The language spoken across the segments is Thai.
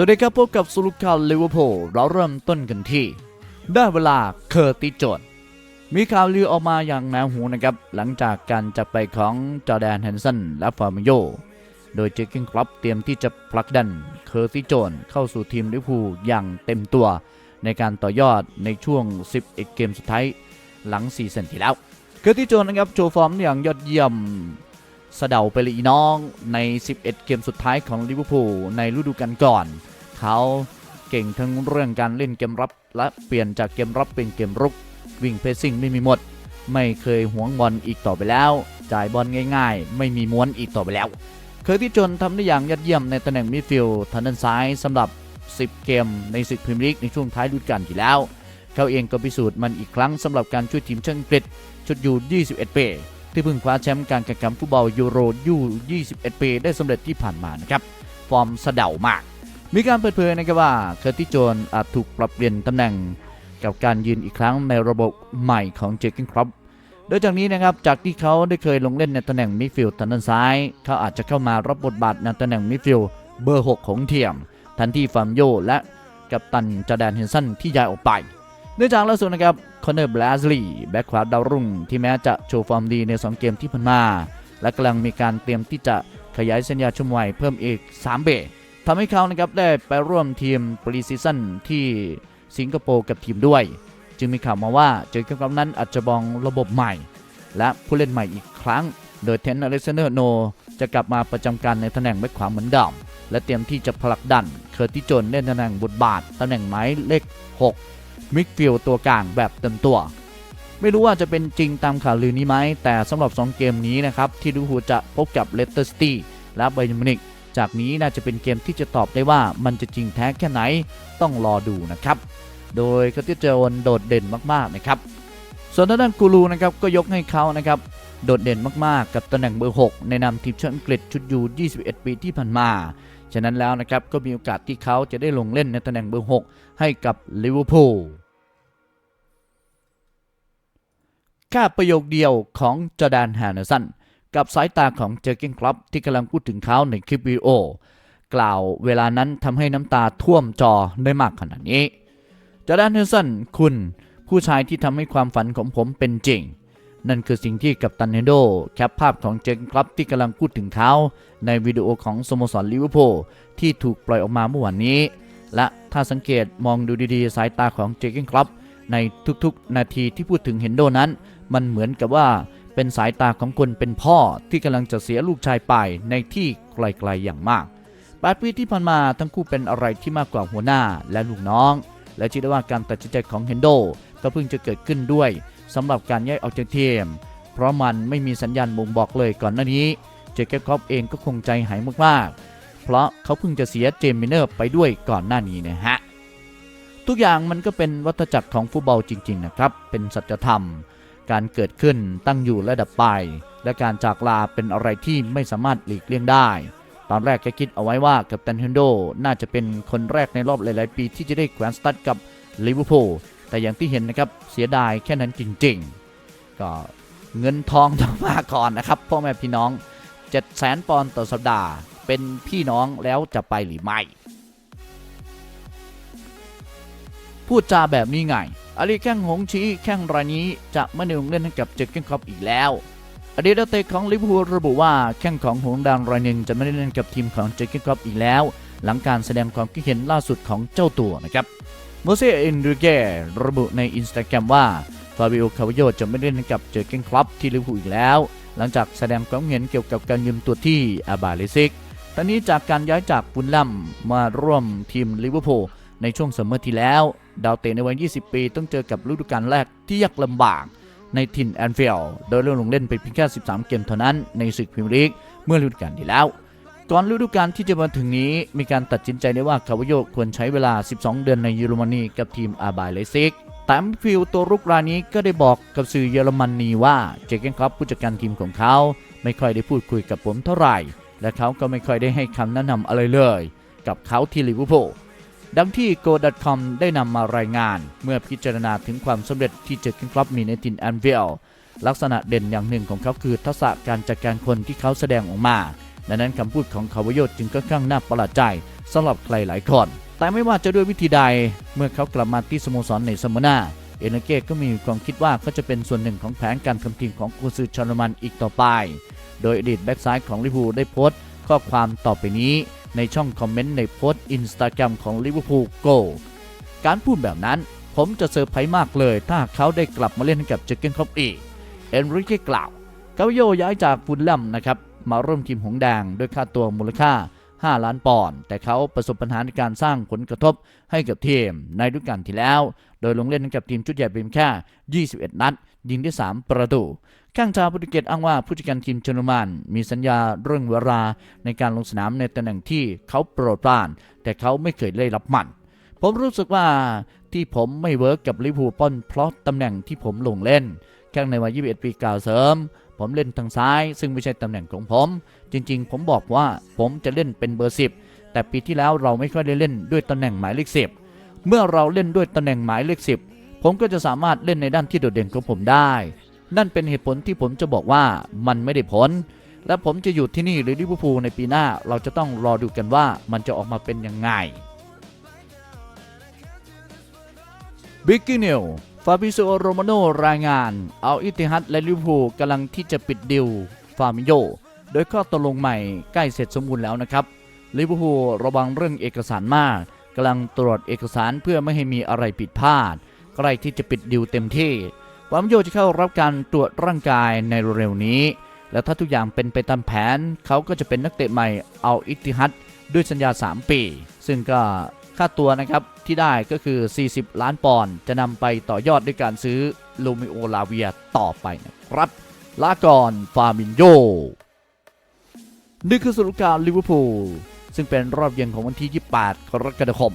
สวัสดีครับพบกับสุลุข่าวลิเวอร์พูลเราเริ่มต้นกันที่ ได้เวลาเคอร์ติจนมีข่าวลือออกมาอย่างหนาหูนะครับ หลังจากการจากไปของจอแดนแฮนสันและฟาร์มิโยโดยเจคกิงคลับเตรียมที่จะผลักดันเคอร์ติจนเข้าสู่ทีมลิเวอร์พูลอย่างเต็มตัว ในการต่อยอดในช่วง 11 เกมสุดท้ายหลังซีซั่นที่แล้ว เคอร์ติจนนะครับโชว์ฟอร์มอย่างยอดเยี่ยมสะเดาไปเลยอีน้องใน 11 เกมสุดท้ายของลิเวอร์พูลในฤดูกาลก่อน เขาเก่งทั้งเรื่องการเล่นเกมรับ และเปลี่ยนจากเกมรับเป็นเกมรุก วิ่งเพสซิ่งไม่มีหมด ไม่เคยหวงบอลอีกต่อไปแล้ว จ่ายบอลง่าย ๆ ไม่มีม้วนอีกต่อไปแล้วเคยที่จนทำได้อย่างยอดเยี่ยมในตำแหน่งมิดฟิลด์ทางด้านซ้ายสำหรับ 10 เกมในศึกพรีเมียร์ลีกในช่วงท้ายฤดูกาลที่แล้ว เขาเองก็พิสูจน์มันอีกครั้งสำหรับการช่วยทีมชาติอังกฤษชุดยู 21 ปี ที่เพิ่งคว้าแชมป์การแข่งขันฟุตบอลยูโรยู 21 ปีได้สำเร็จที่ผ่านมานะครับ ฟอร์มสะเดามาก มีการเปิดเผยนะครับว่าเคอร์ติสโจนอาจถูกปรับเปลี่ยนตำแหน่งกับการยืนอีกครั้งในระบบใหม่ของเจคกินครอปโดยจากนี้นะครับจากที่เขาได้เคยลงเล่นในตำแหน่งมิดฟิลด์ทางด้านซ้าย เขาอาจจะเข้ามารับบทบาทในตำแหน่งมิดฟิลด์เบอร์ 6 ของเทียม ทันที่ฟาร์มโยและกัปตันจอแดนเฮนสันที่ย้ายออกไปเนื่องจากล่าสุดนะครับคอนเนอร์บลาสลีย์แบ็คขวาดาวรุ่ง ที่แม้จะโชว์ฟอร์มดีใน 2 เกมที่ผ่านมา และกำลังมีการเตรียมที่จะขยายสัญญาชมวัยเพิ่มอีก 3 เบ ทำให้เขานะครับได้ไปร่วมทีมปรีซีซั่นที่สิงคโปร์กับทีมด้วย จึงมีข่าวมาว่าเจอกับกับนั้นอาจจะบองระบบใหม่ และผู้เล่นใหม่อีกครั้ง โดยเทนอเล็กซานเดอร์โน จะกลับมาประจำการในตำแหน่งแบ็คขวาเหมือนเดิมและเตรียมที่จะผลักดันเคอร์ติจนเล่นตำแหน่งบทบาทตำแหน่งไม้เลข 6 มิกฟิลตัวกลางแบบเต็มตัว ไม่รู้ว่าจะเป็นจริงตามข่าวลือนี้ไหมแต่สำหรับ 2 เกมนี้นะครับที่ลิเวอร์พูจะพบกับเลสเตอร์ซิตี้และไบยร์นมินิก จากนี้น่าจะเป็นเกมที่จะตอบได้ว่ามันจะจริงแท้แค่ไหนต้องรอดูนะครับ โดยคอร์ติสโจนโดดเด่นมากๆนะครับส่วนทางด้านกูรูนะครับก็ยกให้เขานะครับโดดเด่นมากๆ กับตำแหน่งเบอร์ 6 ในนามทีมชาติอังกฤษชุดยู21 ปีที่ผ่านมา ฉะนั้นแล้วนะครับก็มีโอกาสที่เขาจะได้ลงเล่นในตำแหน่งเบอร์ 6 ให้กับลิเวอร์พูลค่าประโยคเดียวของจอแดนแฮนเดอร์สัน กับสายตาของเจอร์เกนคลับที่กำลังพูดถึงเขาในคลิปวิดีโอ กล่าวเวลานั้นทำให้น้ำตาท่วมจอได้มากขนาดนี้จอร์แดนแฮนเดอร์สันคุณผู้ชายที่ทำให้ความฝันของผมเป็นจริง นั่นคือสิ่งที่กัปตันเฮนโดแคปภาพของเจนครับที่กำลังพูดถึงเขาในวิดีโอของสโมสรลิเวอร์พูลที่ถูกปล่อยออกมาเมื่อวานนี้ และถ้าสังเกตมองดูดีๆ สายตาของเจนครับในทุกๆ นาทีที่พูดถึงเฮนโดนั้น มันเหมือนกับว่า เป็นสายตาของคนเป็นพ่อที่กำลังจะเสียลูกชายไปในที่ไกลๆอย่างมากแปดปีที่ผ่านมาทั้งคู่เป็นอะไรที่มากกว่าหัวหน้าและลูกน้อง และชื่อได้ว่าการตัดสินใจของเฮนโดก็เพิ่งจะเกิดขึ้นด้วยสำหรับการย้ายออกจากทีม เพราะมันไม่มีสัญญาณบ่งบอกเลยก่อนหน้านี้ เจคครอปเองก็คงใจหายมากๆ เพราะเขาเพิ่งจะเสียเจมมิเนอร์ไปด้วยก่อนหน้านี้นะฮะ ทุกอย่างมันก็เป็นวัฏจักรของฟุตบอลจริง ๆ นะครับ เป็นสัจธรรม การเกิดขึ้นตั้งอยู่และดับไป และการจากลาเป็นอะไรที่ไม่สามารถหลีกเลี่ยงได้ ตอนแรกแกคิดเอาไว้ว่ากัปตันเฮนโดน่าจะเป็นคนแรกในรอบหลาย ๆ ปีที่จะได้แขวนสตัดกับลิเวอร์พูลแต่อย่างที่เห็นนะครับเสียดายแค่นั้นจริง ๆ ก็เงินทองต้องมาก่อนนะครับพ่อแม่พี่น้อง7 0 0 0 0ปอนด์ต่อสัปดาห์ เป็นพี่น้องแล้วจะไปหรือไม่ พูดจาแบบนี้ไง อาลีแข้งหงชี้แข้งรายนี้จะไม่ได้ลงเล่นให้กับเจคเกนครอปอีกแล้วอดีตนักเตะของลิเวอร์พูลระบุว่าแข้งของหงดางรายหนึ่งจะไม่ได้เล่นกับทีมของเจคเกนครอปอีกแล้ว หลังการแสดงความคิดเห็นล่าสุดของเจ้าตัวนะครับโมเซเอนริเกระบุในอินสตาแกรมว่าฟาบิโอคาวโยจะไม่เล่นกับเจอเกนคลับที่ลิเวอร์พูลอีกแล้ว หลังจากแสดงความเห็นเกี่ยวกับการยืมตัวที่อาบาเลซิกตอนนี้จากการย้ายจากฟุนลัมมาร่วมทีมลิเวอร์พูล ในช่วงซัมเมอร์ที่แล้ว ดาวเตะในวัย 20 ปี ต้องเจอกับฤดูกาลแรกที่ยากลำบากในถิ่นแอนฟิลด์โดยเริ่มลงเล่นไปเพียงแค่ 13 เกมเท่านั้นในศึกพรีเมียร์ลีกเมื่อฤดูกาลที่แล้ว ก่อนฤดูกาลที่จะมาถึงนี้ มีการตัดสินใจได้ว่าคาวโยควรใช้เวลา 12 เดือนในเยอรมนีกับทีมอาบายเลซิกแต่มิดฟิลด์ตัวรุกรายนี้ก็ได้บอกกับสื่อเยอรมนีว่าเจเกนคลับผู้จัดการทีมของเขา ไม่ค่อยได้พูดคุยกับผมเท่าไหร่ และเขาก็ไม่ค่อยได้ให้คำแนะนำอะไรเลย กับเขาที่ลิเวอร์พูล ดังที่ Go.com ได้นำมารายงาน เมื่อพิจารณาถึงความสำเร็จที่เจเกนคลับมีในทินแอนฟิลด์ลักษณะเด่นอย่างหนึ่งของเขาคือทักษะการจัดการคนที่เขาแสดงออกมา ดังนั้นคำพูดของคาวโยจึงค่อนข้างน่าประหลาดใจสำหรับใครหลายคน แต่ไม่ว่าจะด้วยวิธีใด เมื่อเขากลับมาที่สโมสรในซัมนาเอเนเก้ก็มีความคิดว่าเขาจะเป็นส่วนหนึ่งของแผนการทำทีมของกุซือชาลมันอีกต่อไป โดยอดีตแบ็กซ้ายของลิเวอร์พูลได้โพสต์ข้อความต่อไปนี้ ในช่องคอมเมนต์ในโพสต์อินสตาแกรมของลิเวอร์พูลโกการพูดแบบนั้นผมจะเซอร์ไพรส์มากเลย ถ้าเขาได้กลับมาเล่นกับเจเกนครอปอีก เอนริเก้กล่าวกาโยย้ายจากฟุลแลมนะครับ มาร่วมทีมหงสแดงด้วยค่าตัวมูลค่า 5 ล้านปอนด์แต่เขาประสบปัญหาในการสร้างผลกระทบให้กับทีมในฤดูกาลที่แล้ว โดยลงเล่นกับทีมชุดใหญ่เพียงแค่ 21 นัด ยิงได้ 3 ประตู ข้างชาวโปรตุเกสอ้างว่าผู้จัดการทีมเชนมันมีสัญญาเรื่องเวลาในการลงสนามในตำแหน่งที่เขาโปรดปราน แต่เขาไม่เคยได้รับมัน ผมรู้สึกว่าที่ผมไม่เวิร์กกับลิเวอร์พูลป้อนเพราะตำแหน่งที่ผมลงเล่นแข้งในวัย 21 ปีกล่าวเสริม ผมเล่นทางซ้าย ซึ่งไม่ใช่ตำแหน่งของผม จริง ๆ ผมบอกว่าผมจะเล่นเป็นเบอร์ 10 แต่ปีที่แล้วเราไม่ค่อยได้เล่นด้วยตำแหน่งหมายเลข 10 เมื่อเราเล่นด้วยตำแหน่งหมายเลข 10 ผมก็จะสามารถเล่นในด้านที่โดดเด่นของผมได้ นั่นเป็นเหตุผลที่ผมจะบอกว่ามันไม่ได้ผล และผมจะอยู่ที่นี่หรือลิเวอร์พูลในปีหน้า เราจะต้องรอดูกันว่ามันจะออกมาเป็นยังไงบิ๊กกี้นิวฟาบิโซโรมาโนรายงาน เอาอิติฮัดและลิเวอร์พูลกำลังที่จะปิดดิวฟามิโยโดยข้อตกลงใหม่ใกล้เสร็จสมบูรณ์แล้วนะครับลิเวอร์พูลระวังเรื่องเอกสารมากกำลังตรวจเอกสารเพื่อไม่ให้มีอะไรผิดพลาดใกล้ที่จะปิดดิวเต็มที่ ฟามิโยจะเข้ารับการตรวจร่างกายในเร็วนี้ และถ้าทุกอย่างเป็นไปตามแผน เขาก็จะเป็นนักเตะใหม่เอาอิติฮัดด้วยสัญญา 3 ปี ซึ่งก็ค่าตัวนะครับที่ได้ก็คือ 40 ล้านปอนด์จะนำไปต่อยอดด้วยการซื้อลูมิโอลาเวียต่อไปนะครับลากอนฟามินโยนี่คือสรุปการลิเวอร์พูลซึ่งเป็นรอบเย็นของวันที่ 28 กรกฎาคม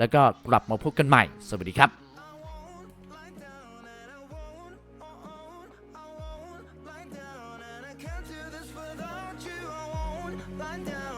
แล้วก็กลับมาพบกันใหม่ สวัสดีครับ Find out.